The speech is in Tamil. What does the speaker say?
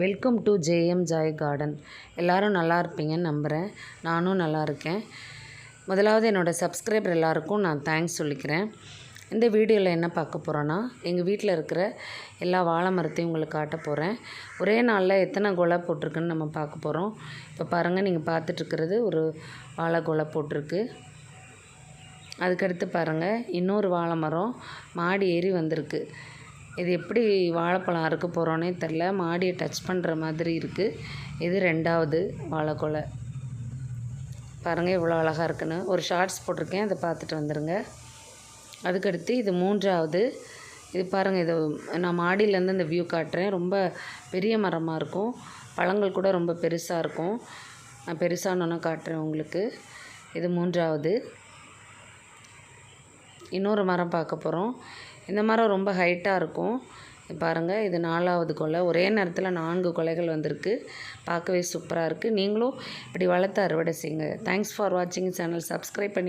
Welcome to JM Joy Garden எல்லோரும் நல்லா இருப்பீங்கன்னு நம்புகிறேன் நானும் நல்லா இருக்கேன். முதலாவது என்னோடய சப்ஸ்கிரைபர் எல்லாருக்கும் நான் தேங்க்ஸ் சொல்லிக்கிறேன். இந்த வீடியோவில் என்ன பார்க்க போகிறோன்னா எங்கள் வீட்டில் இருக்கிற எல்லா வாழை மரத்தையும் உங்களுக்கு காட்ட போகிறேன் ஒரே நாளில் எத்தனை கொலை போட்டிருக்குன்னு நம்ம பார்க்க போகிறோம் இப்போ பாருங்கள் நீங்கள் பார்த்துட்ருக்கிறது ஒரு வாழை கொலை போட்டிருக்கு. அதுக்கடுத்து பாருங்கள் இன்னொரு வாழை மரம் மாடி ஏறி வந்திருக்கு. இது எப்படி வாழைப்பழம் அறுக்க போகிறோன்னே தெரில மாடியை டச் பண்ணுற மாதிரி இருக்குது இது ரெண்டாவது வாழைக்கொலை பாருங்கள் இவ்வளோ அழகாக இருக்குன்னு. ஒரு ஷார்ட்ஸ் போட்டிருக்கேன். அதை பார்த்துட்டு வந்துடுங்க அதுக்கடுத்து இது மூன்றாவது. இது பாருங்கள் இது நான் மாடியிலேருந்து இந்த வியூ காட்டுறேன். ரொம்ப பெரிய மரமாக இருக்கும். பழங்கள் கூட ரொம்ப பெருசாக இருக்கும். நான் பெருசானோன்னா காட்டுறேன் உங்களுக்கு. இது மூன்றாவது. இன்னொரு மரம் பார்க்க போகிறோம் இந்த மரம் ரொம்ப ஹைட்டாக இருக்கும். பாருங்கள் இது நாலாவது கொலை. ஒரே நேரத்தில் நான்கு கொலைகள் வந்திருக்கு. பார்க்கவே சூப்பராக இருக்குது நீங்களும் இப்படி வளர்த்து அறுவடை செய்யுங்க. தேங்க்ஸ் ஃபார் வாட்சிங் சேனல் சப்ஸ்கிரைப் பண்ணி